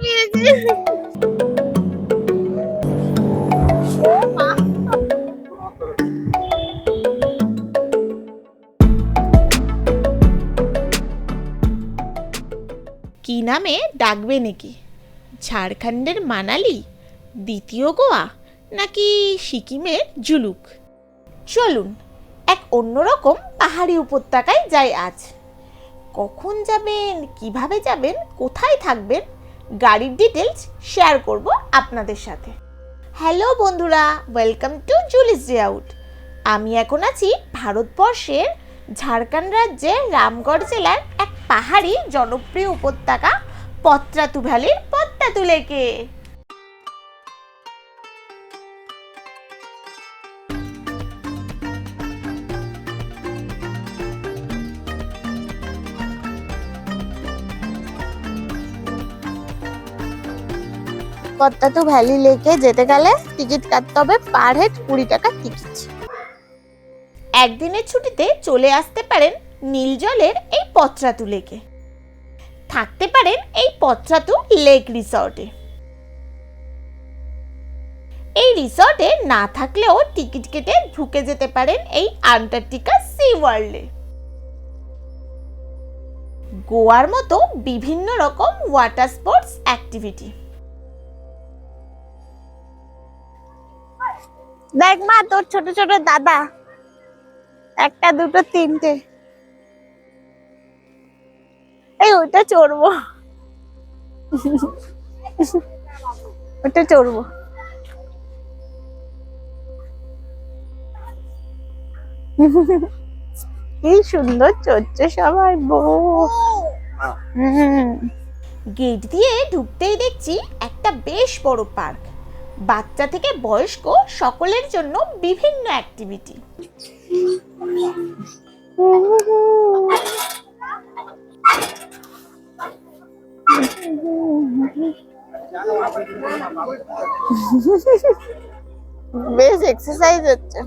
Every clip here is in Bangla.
পেয়েছে। কি নামে ডাকবে নাকি? ঝাড়খণ্ডের মানালি, দ্বিতীয় গোয়া, নাকি সিকিমের জুলুক? চলুন, এক অন্যরকম পাহাড়ি উপত্যকায় যাই আজ। কখন যাবেন, কীভাবে যাবেন, কোথায় থাকবেন গাড়ির ডিটেলস শেয়ার করব আপনাদের সাথে। হ্যালো বন্ধুরা welcome to Julie's day out আমি এখন আছি ভারতবর্ষের ঝাড়খণ্ড রাজ্যের রামগড় জেলার এক পাহাড়ি জনপ্রিয় উপত্যকা পত্রাতু ভ্যালির পত্রাতু লেকে পদ্মাতু ভ্যালি লেকে যেতে গেলে টিকিট কাটতে হবে, পার হেড কুড়ি টাকা টিকিট। একদিনের ছুটিতে চলে আসতে পারেন নীল জলের এই পত্রাতু লেকে। থাকতে পারেন এই পত্রাতু লেক রিসর্টে। এই রিসর্টে না থাকলেও টিকিট কেটে ঢুকে যেতে পারেন এই আন্টার্কটিকা সি ওয়ার্ল্ডে। গোয়ার মতো বিভিন্ন রকম ওয়াটার স্পোর্টস অ্যাক্টিভিটি। দেখ মা তোর ছোট ছোট দাদা। একটা দুটো তিনটে। এই ওইটা চড়বো। ওটা চড়বো। কি সুন্দর চড়ছে সবাই বউ। গেট দিয়ে ঢুকতেই দেখছি একটা বেশ বড় পার্ক বাচ্চা থেকে বয়স্ক সকলের জন্য বিভিন্ন অ্যাক্টিভিটি বেশ এক্সারসাইজ হচ্ছে।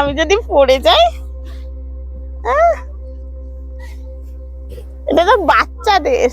আমি যদি পড়ে যাই! এটা তো বাচ্চাদের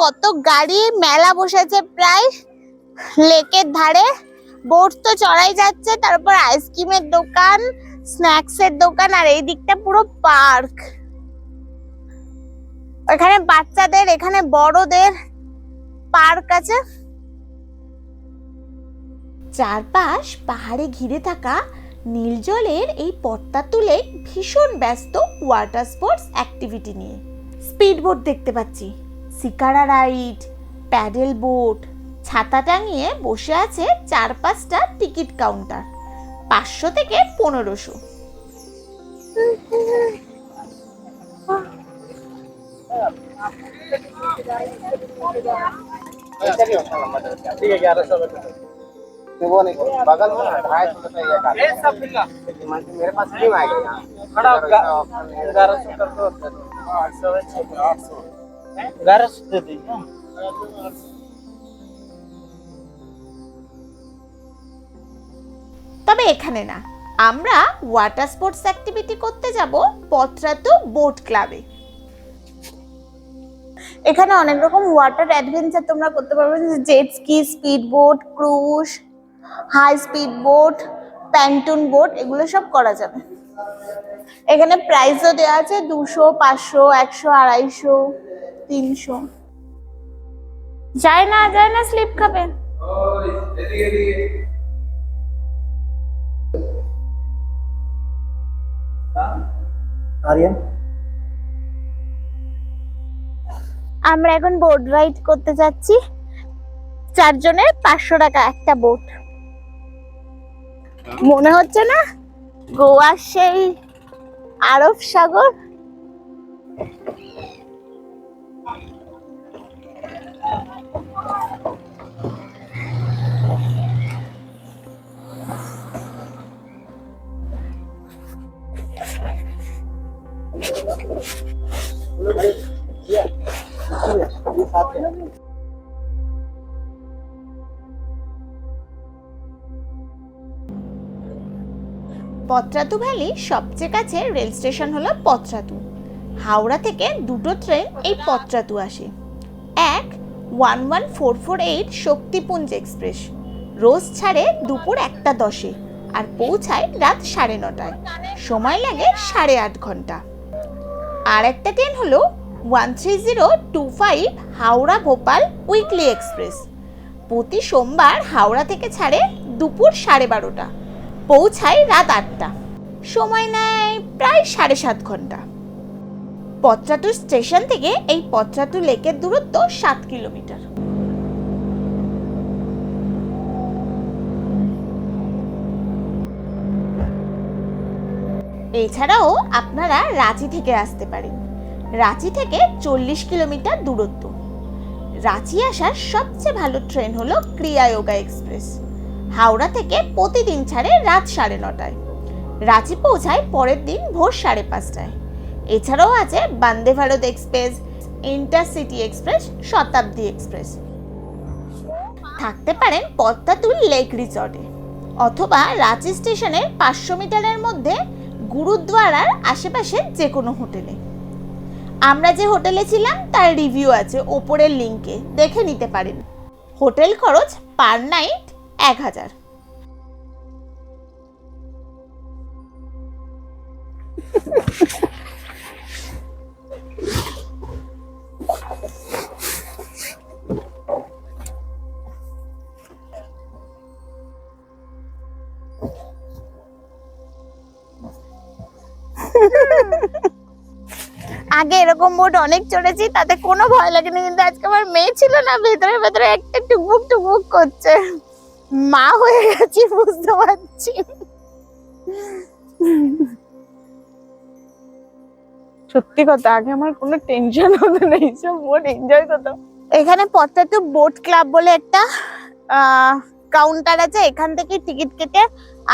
কত গাড়ি, মেলা বসেছে প্রায়। লেকের ধারে। বোট তো চড়াই যাচ্ছে, তারপর আইসক্রিমের দোকান স্ন্যাক্স এর দোকান, আর এই দিকটা পুরো পার্ক। এখানে বাচ্চাদের, এখানে বড়দের পার্ক আছে। চারপাশ পাহাড়ে ঘিরে থাকা নীল জলের এই পট্টা তুলে ভীষণ ব্যস্ত ওয়াটার স্পোর্টস অ্যাক্টিভিটি নিয়ে। স্পিড বোট দেখতে পাচ্ছি। সিকারা রাইড প্যাডেল বোট ছাতা টাঙিয়ে বসে আছে চার পাঁচটা টিকিট কাউন্টার পাঁচশো থেকে পনেরোশো ठीक है ग्यारह सौ रुपये वो नहीं बगल में ढाई सौ रुपये एक आदमी। ये सब मिला लेकिन मंथली मेरे पास क्यों आएगा यहाँ खड़ा ग्यारह ग्यारह सौ कर दो आठ सौ है छः आठ सौ ग्यारह सौ दे दीजिए তবে এখানে না আমরা ওয়াটার স্পোর্টস অ্যাক্টিভিটি করতে যাব পত্রাতু বোট ক্লাবে এখানে অনেক রকম ওয়াটার অ্যাডভেঞ্চার তোমরা করতে পারবে jet ski speed boat cruise high speed boat pontoon boat এগুলো সব করা যাবে এখানে প্রাইসও দেওয়া আছে দুশো পাঁচশো একশো আড়াইশো তিনশো। যায় না যায় না স্লিপ খাবে। আরিয়ান? আমরা এখন বোট রাইড করতে যাচ্ছি। চারজনের পাঁচশো টাকা একটা বোট মনে হচ্ছে না গোয়ার সেই আরব সাগর? পত্রাতু ভ্যালি সবচেয়ে কাছে রেল স্টেশন হলো পত্রাতু। হাওড়া থেকে দুটো ট্রেন এই পত্রাতু আসে। এক one one four four eight Shaktipunj express. রোজ ছাড়ে দুপুর একটা দশে আর পৌঁছায় রাত সাড়ে নটায়। সময় লাগে সাড়ে আট ঘণ্টা। আর একটা ট্রেন হলো one three zero two five Howrah Bhopal weekly express. প্রতি সোমবার হাওড়া থেকে ছাড়ে দুপুর সাড়ে বারোটা, পৌঁছায় রাত আটটা। সময় নেয় প্রায় সাড়ে সাত ঘণ্টা। পত্রাতুর স্টেশন থেকে এই পত্রাটু লেকের দূরত্ব সাত কিলোমিটার। এছাড়াও আপনারা রাঁচি থেকে আসতে পারেন। রাঁচি থেকে চল্লিশ কিলোমিটার দূরত্ব। রাঁচি আসার সবচেয়ে ভালো ট্রেন হলো ক্রিয়া যোগা এক্সপ্রেস। হাওড়া থেকে প্রতিদিন ছাড়ে রাত সাড়ে নটায়। রাঁচি পৌঁছায় পরের দিন ভোর সাড়ে পাঁচটায়। এছাড়াও আছে Vande Bharat express, intercity express, Shatabdi express. থাকতে পারেন পদ্মাতুল লেক রিসর্টে। অথবা রাঁচি স্টেশনের পাঁচশো মিটারের মধ্যে গুরুদ্বারার আশেপাশে যে কোনো হোটেলে। আমরা যে হোটেলে ছিলাম, তার রিভিউ আছে ওপরের লিঙ্কে দেখে নিতে পারেন। হোটেল খরচ পার নাইট এক হাজার। আগে এরকম বোট অনেক চড়েছি তাতে কোনো ভয় লাগেনি কিন্তু আজকে আমার মেয়ে ছিল না ভেতরে ভেতরে একটা টুকবুক টুকবুক করছে। মা হয়ে গেছি বুঝতে পারছি। সত্যি কথা আগে আমার কোনো টেনশন হতো না এইসব বোট এনজয় করতাম। এখানে পদ্মাতু বোট ক্লাব বলে একটা কাউন্টার আছে এখান থেকে টিকিট কেটে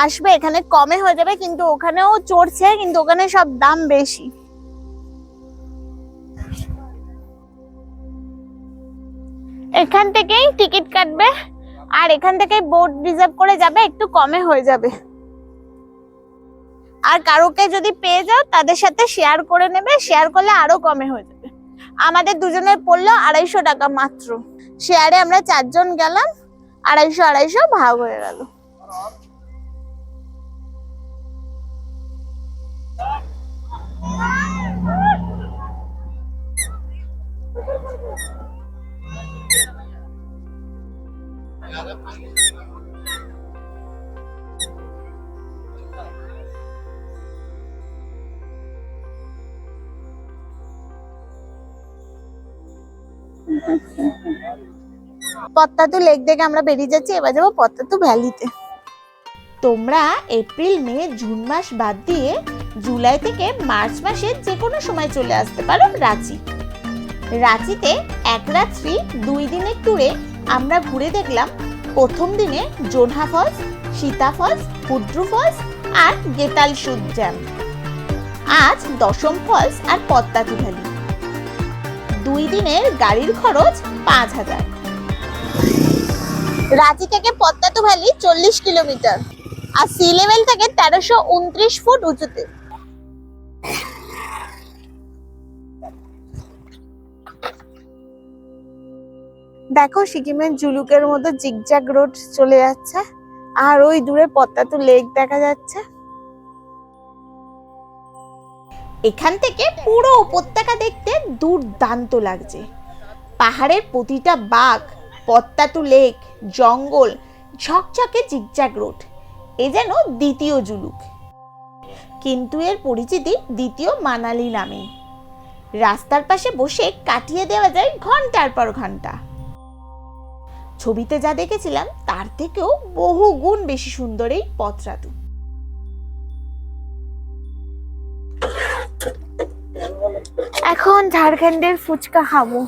আসবে এখানে কমে হয়ে যাবে কিন্তু ওখানেও চড়ছে কিন্তু ওখানে সব দাম বেশি। এখান থেকেই টিকিট কাটবে আর এখান থেকে বোট রিজার্ভ করে যাবে, একটু কমে হয়ে যাবে। আর কারোকে যদি পেয়ে যাও, তাদের সাথে শেয়ার করে নেবে শেয়ার করলে আরও কমে হয়ে যাবে। আমাদের দুজনের পড়ল আড়াইশো টাকা মাত্র। শেয়ারে আমরা চারজন গেলাম, আড়াইশো আড়াইশো ভাগ হয়ে গেল। পদ্মাতু লেক দেখে আমরা বেরিয়ে যাচ্ছি, এবার যাব পদ্মাতু ভ্যালিতে। তোমরা এপ্রিল, মে, জুন মাস বাদ দিয়ে জুলাই থেকে মার্চ মাসে যে কোনো সময় চলে আসতে পারো রাঁচি। রাঁচিতে এক রাত্রি দুই দিনের ট্যুরে আমরা ঘুরে দেখলাম প্রথম দিনে Jonha falls, Sita falls Hundru falls আর গেতাল সুদ জ্যাম। আজ দশম ফলস আর পদ্মাতু ভ্যালি। দুই দিনের গাড়ির খরচ পাঁচ হাজার। রাঁচি থেকে পদ্মাতু ভ্যালি চল্লিশ কিলোমিটার। আর সি লেভেল থেকে তেরোশো উনত্রিশ ফুট উঁচুতে। দেখো সিকিমের জুলুকের মতো জিগজ্যাগ রোড চলে যাচ্ছে, আর ওই দূরে পদ্মাতু লেক দেখা যাচ্ছে। এখান থেকে পুরো উপত্যকা দেখতে দুর্দান্ত লাগছে। পাহাড়ের প্রতিটা বাঘ পত্তাতু লেক, জঙ্গল, ঝকঝকে জিগজ্যাগ রোড এ যেন দ্বিতীয় জুলুক। কিন্তু এর পরিচিতি দ্বিতীয় মানালি নামে। রাস্তার পাশে বসে কাটিয়ে দেওয়া যায় ঘণ্টার পর ঘণ্টা। ছবিতে যা দেখেছিলাম, তার থেকেও বহু গুণ বেশি সুন্দর এই পথরাতু। এখন ঝাড়খণ্ডের ফুচকা খাব।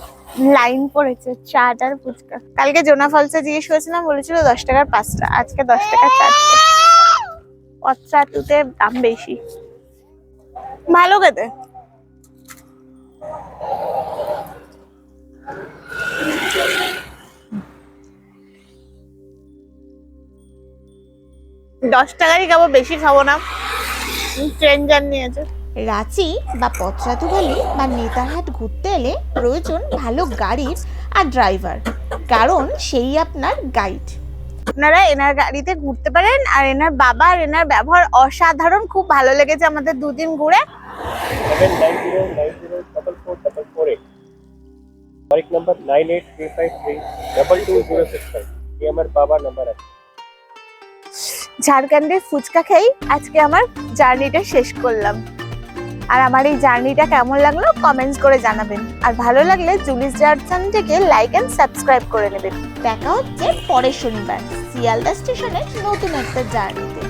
লাইন পড়েছে চাটার ফুচকা। কালকে জোনা ফলসে জিজ্ঞেস করেছিলাম, বলেছিল দশ টাকার পাঁচটা, আজকে দশ টাকার চারটে পথরাতুতে দাম বেশি। ভালো খেতে। দশ টাকারই খাব বেশি খাব না। ট্রেন জার্নি আছে। রাঁচি বা পত্রাধুবালি বা নেতারহাট ঘুরতে এলে প্রয়োজন ভালো গাড়ির আর ড্রাইভার কারণ সেই আপনার গাইড আপনারা এনার গাড়িতে ঘুরতে পারেন আর এনার বাবা আর এনার ব্যবহার অসাধারণ খুব ভালো লেগেছে আমাদের দুদিন ঘুরে। Three five three double two zero five ঝাড়খণ্ডের ফুচকা খেয়েই আজকে আমার জার্নিটা শেষ করলাম। আর আমার এই জার্নিটা কেমন লাগল কমেন্টস করে জানাবেন। আর ভালো লাগলে জুলিস জার চ্যানেলটিকে লাইক অ্যান্ড সাবস্ক্রাইব করে নেবেন। দেখা হচ্ছে পরের শনিবার। শিয়ালদা স্টেশনে নতুন একটা জার্নিতে।